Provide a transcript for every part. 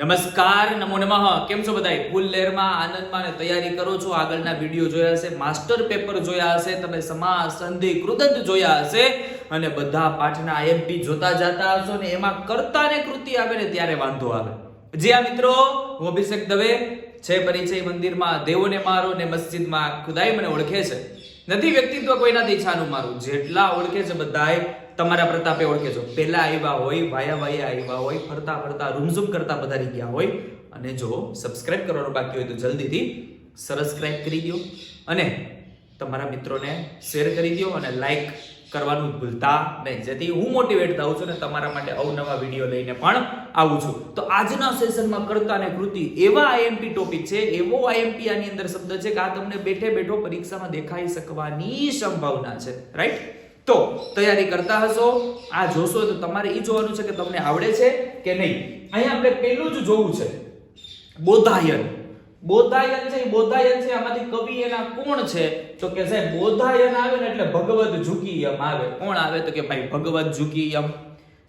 નમસ્કાર, નમો નમઃ. કેમ છો બધાય? ફૂલ લહેરમાં, આનંદમાં અને તૈયારી કરો છો. આગળના વીડિયો જોયા હશે, માસ્ટર પેપર જોયા હશે, તમે સમાસ સંધિ, કૃદંત જોયા હશે અને બધા પાઠના આઈએમપી જોતા જાતા હશો ને એમાં કરતા ને કૃતિ આવે ને ત્યારે વાંધો આવે. જી આ મિત્રો, હું અભિષેક દવે. છે પરિચય મંદિરમાં દેવોને મારો ને મસ્જિદમાં ખુદાઈ મને ઓળખે છે. નથી વ્યક્તિત્વ કોઈનાથી છાનું મારું. જેટલા ઓળખે છે બધાય તમારા પ્રતાપે ઓળખે છો. પહેલા આવ્યા હોય, વાયા વાયા આવ્યા હોય, ફરતા ફરતા, રૂમઝૂમ કરતા પધારી ગયા હોય. અને જો સબસ્ક્રાઇબ કરવાનું બાકી હોય તો જલ્દીથી સબસ્ક્રાઇબ કરી દો. અને તમારા મિત્રોને શેર કરી દો અને લાઈક કરવાનું ભૂલતા નહીં. જેથી હું મોટિવેટ થાઉં છું ને તમારા માટે અવનવા વીડિયો લઈને પણ આવું છું. તો આજના સેશનમાં કરતા અને કૃતિ એવા આઈએમપી ટોપિક છે, એવો આઈએમપી આની અંદર શબ્દ છે કે આ તમને બેઠે બેઠો પરીક્ષામાં દેખાઈ શકવાની સંભાવના છે. રાઈટ તો તૈયારી કરતા હશો. આ જોશો તો તમારે એ જોવાનું છે કે તમને આવડે છે કે નહીં. અહીંયા આપણે પહેલું જ જોવું છે. બોધાયન. બોધાયન છે બોધાયન છે, આમાંથી કવિ એના કોણ છે? તો કે સાહેબ, બોધાયન આવે ને એટલે ભગવત ઝુકી એમ આવે. કોણ આવે? તો કે ભાઈ ભગવત ઝુકી એમ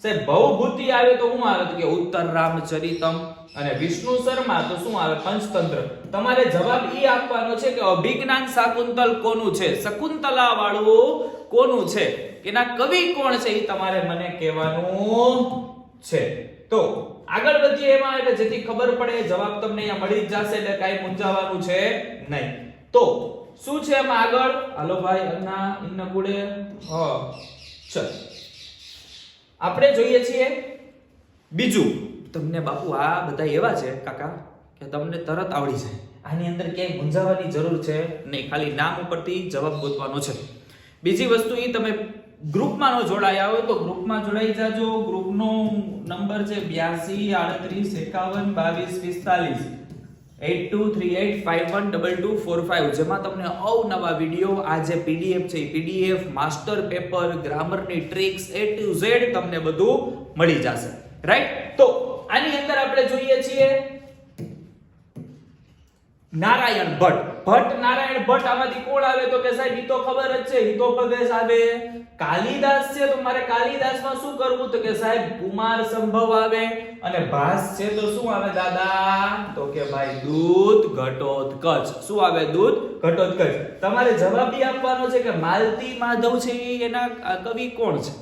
સાહેબ, ભવભૂતિ આવે તો શું આવે? તો કે ઉત્તર રામચરિતમ અને વિષ્ણુ શર્મા, તો શું આવે? પંચતંત્ર. તમારે જવાબ એ આપવાનો છે કે અભિજ્ઞાન શાકુંતલ કોનું છે? શકુંતલા વાળું કોનું છે? એના કવિ કોણ છે એ તમારે મને કહેવાનું છે. તો આગળ વધીએ એમાં એટલે જેથી ખબર પડે, જવાબ તમને અહીંયા મળી જ જશે એટલે કાંઈ મૂંઝાવાનું છે નહીં. તો, શું છે એમાં આગળ? હાલો ભાઈ, અન્ના, ઇન્ન ગુડે હ, ચલ. આપણે જોઈએ છીએ બીજું. તમને બાપુ આ બધા એવા છે, કાકા, કે તમને તરત આવડી જાય. આની અંદર ક્યાંય મૂંઝાવાની જરૂર છે નહીં, ખાલી નામ ઉપરથી જવાબ ગોતવાનો છે. બીજી વસ્તુ એ તમે ગ્રુપમાં નો જોડાયા હોય તો ગ્રુપમાં જોડાઈ જાજો. ગ્રુપનો નંબર છે બ્યાસી, આડત્રીસ, એકાવન, બાવીસ, પિસ્તાલીસ. Eight two three eight five one double two four five જેમાં તમને અવનવા વીડિયો, આ જે પીડીએફ છે પીડીએફ, માસ્ટર પેપર, ગ્રામરની ટ્રિક્સ એ ટુ ઝેડ તમને બધું મળી જશે. રાઈટ? તો આની અંદર આપણે જોઈએ છીએ નારાયણ ભટ્ટ. ભટ્ટ નારાયણ ભટ્ટ આમાંથી કોણ આવે તો કે સાહેબ, ઈ તો ખબર જ છે હિતોપદેશ આવે. કાલિદાસ છે તો મારે કાલિદાસમાં શું કરવું તો કે સાહેબ, કુમાર સંભવ આવે. અને ભાસ છે તો શું આવે દાદા? તો કે ભાઈ દૂત ઘટોત્કચ શું આવે દૂત ઘટોત્કચ તમારે જવાબ બી આપવાનો છે કે માલતી માધવ છે એના કવિ કોણ છે?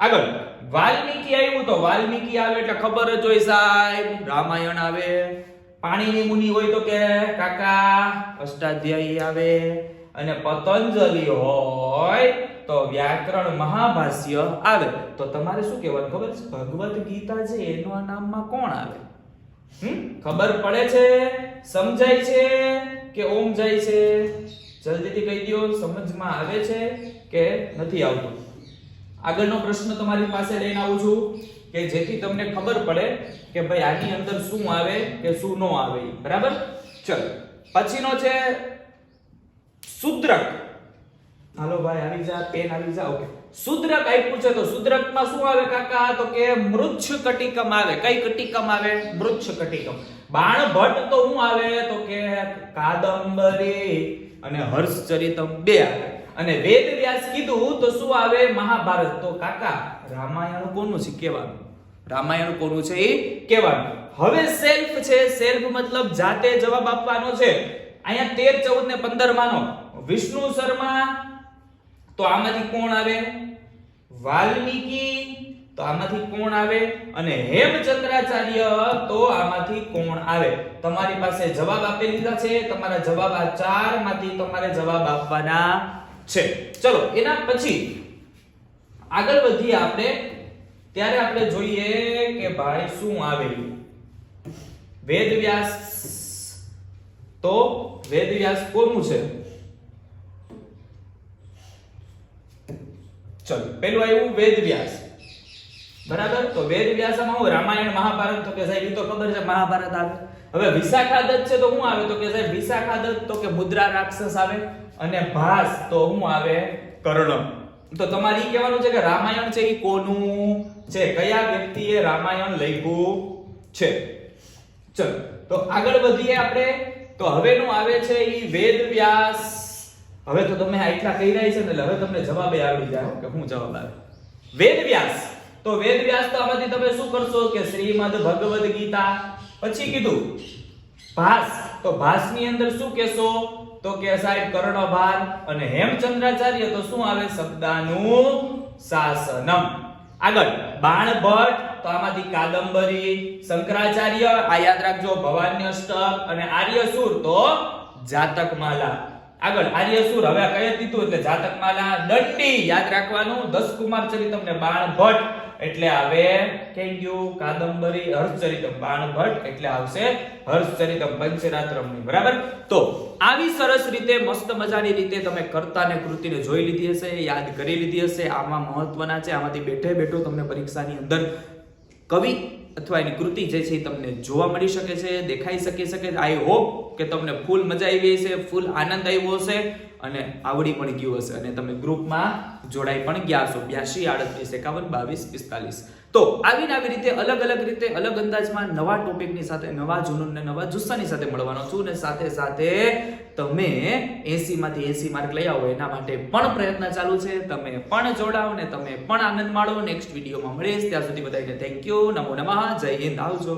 આગળ. વાલ્મીકી આવ્યું તો વાલ્મીકી આવે એટલે ખબર જ હોય સાહેબ, રામાયણ આવે. પાણીની મુનિ હોય તો કે કાકા, અષ્ટાધ્યાયી આવે અને પતંજલિ હોય તો વ્યાકરણ મહાભાષ્ય આવે. તો તમારે શું કહેવાનું ખબર છે? ભગવદ્ ગીતા છે, એના નામમાં કોણ આવે? હમ? ખબર પડે છે? સમજાય છે કે ઓમ જાય છે? જલ્દીથી કહી દો સમજમાં આવે છે કે નથી આવતું? આગળનો પ્રશ્ન તમારી પાસે લઈને આવું છું. કે જેથી તમને ખબર પડે કે ભાઈ આની અંદર શું આવે કે શું ન આવે. બરાબર? ચલો. પછીનો છે શુદ્રક. હાલો ભાઈ, આવી જા, પેન આવી જા, ઓકે. શુદ્રક આપ્યું છે તો શુદ્રકમાં શું આવે કાકા? તો કે મૃચ્છ કટિકમ આવે. કઈ કટિકમ આવે? મૃચ્છ કટિકમ. બાણ ભટ્ટ તો શું આવે? તો કે કાદંબરી અને હર્ષચરિતમ બે આવે. અને વેદ વ્યાસ કીધું તો શું આવે? મહાભારત. તો કાકા, રામાયણ કોનું છે? કહેવાનું. રામાયણ કોનું છે? એ કહેવાનું. હવે સેલ્ફ છે. સેલ્ફ મતલબ જાતે જવાબ આપવાનો છે. અહીંયા તેર, ચૌદ ને પંદર માનો. વિષ્ણુ શર્મા, તો આમાંથી કોણ આવે? વાલ્મીકી, તો આમાંથી કોણ આવે? અને હેમચંદ્રાચાર્ય, તો આમાંથી કોણ આવે? તમારી પાસે જવાબ આપી લીધા છે. તમારા જવાબ આ ચારમાંથી તમારે જવાબ આપવાના છે. ચલો, એના પછી આગળ વધીએ આપણે. ત્યારે આપણે જોઈએ કે ભાઈ શું આવેલું. વેદવ્યાસ તો વેદવ્યાસ કોનું છે? ચલો, પેલું આવ્યું વેદવ્યાસ બરાબર? તો વેદવ્યાસમાં હું રામાયણ, મહાભારત, તો કે સાહેબ એ તો ખબર છે, મહાભારત આવે. હવે વિશાખાદત્ત છે તો હું આવે? તો કે સાહેબ, વિશાખાદત્ત તો કે મુદ્રા રાક્ષસ આવે? અને ભાસ તો હું આવે કર્ણ તો તમારે એ કહેવાનું છે કે રામાયણ છે એ કોનું? છે કયા વ્યક્તિએ રામાયણ લખ્યું છે? ચલો તો આગળ વધીએ આપણે. તો હવેનું આવે છે ઈ વેદવ્યાસ હવે તો તમે આટલા કહી રહ્યા છે ને એટલે હવે તમને જવાબ આવડી જાય. કે હું જવાબ આવે વેદવ્યાસ તો વેદવ્યાસ તો આમાંથી તમે શું કરશો કે શ્રીમદ ભગવદ ગીતા. પછી કીધું ભાસ. તો ભાસની અંદર શું કહેશો? તો કે સાહેબ કર્ણભાર અને હેમચંદ્રાચાર્ય તો શું આવે? શબ્દાનું શાસનમ. આગળ, બાણભટ્ટ, તો આમાંથી કાદંબરી, શંકરાચાર્ય, આ યાદ રાખજો ભવાન્યષ્ટક અને આર્યસુર તો જાતકમાલા. આગળ, આર્યસુર, હવે કઈ દીધું એટલે જાતકમાલા દંડી યાદ રાખવાનું. દસકુમાર કુમાર બાણભટ્ટ એટલે આવે કેન્ડ્યુ કાદંબરી, હર્ષચરિતમ, બાણભટ્ટ. એટલે આવશે હર્ષચરિતમ પંચરાત્રમની બરાબર? તો આવી સરસ રીતે, મસ્ત મજાની રીતે તમે કર્તા ને કૃતિને જોઈ લીધી હશે, યાદ કરી લીધી હશે. આમાં મહત્વના છે, આમાંથી બેઠે બેઠો તમને પરીક્ષાની અંદર કવિ અથવા એની કૃતિ જે છે એ તમને જોવા મળી શકે છે, દેખાઈ શકે શકે આઈ હોપ કે તમને ફૂલ મજા આવી હશે, ફૂલ આનંદ આવ્યો હશે અને આવડી પણ ગયું હશે. અને તમે ગ્રુપમાં જોડાઈ પણ ગયા છો. બ્યાસી આડત્રીસ, એકાવન, બાવીસ, પિસ્તાલીસ. તો આવીને આવી રીતે અલગ અલગ રીતે અલગ અંદાજમાં નવા ટોપિકની સાથે, નવા જુનૂન ને નવા જુસ્સાની સાથે મળવાનો છું ને સાથે સાથે તમે 80 માંથી 80 માર્ક લઈ આવો. એના માટે પણ પ્રયત્ન ચાલુ છે. તમે પણ જોડાઓ ને તમે પણ આનંદ માણો. નેક્સ્ટ વિડીયોમાં મળીશ. ત્યાં સુધી બધાને થેન્ક યુ નમો નમઃ. જય હિન્દ. આવજો.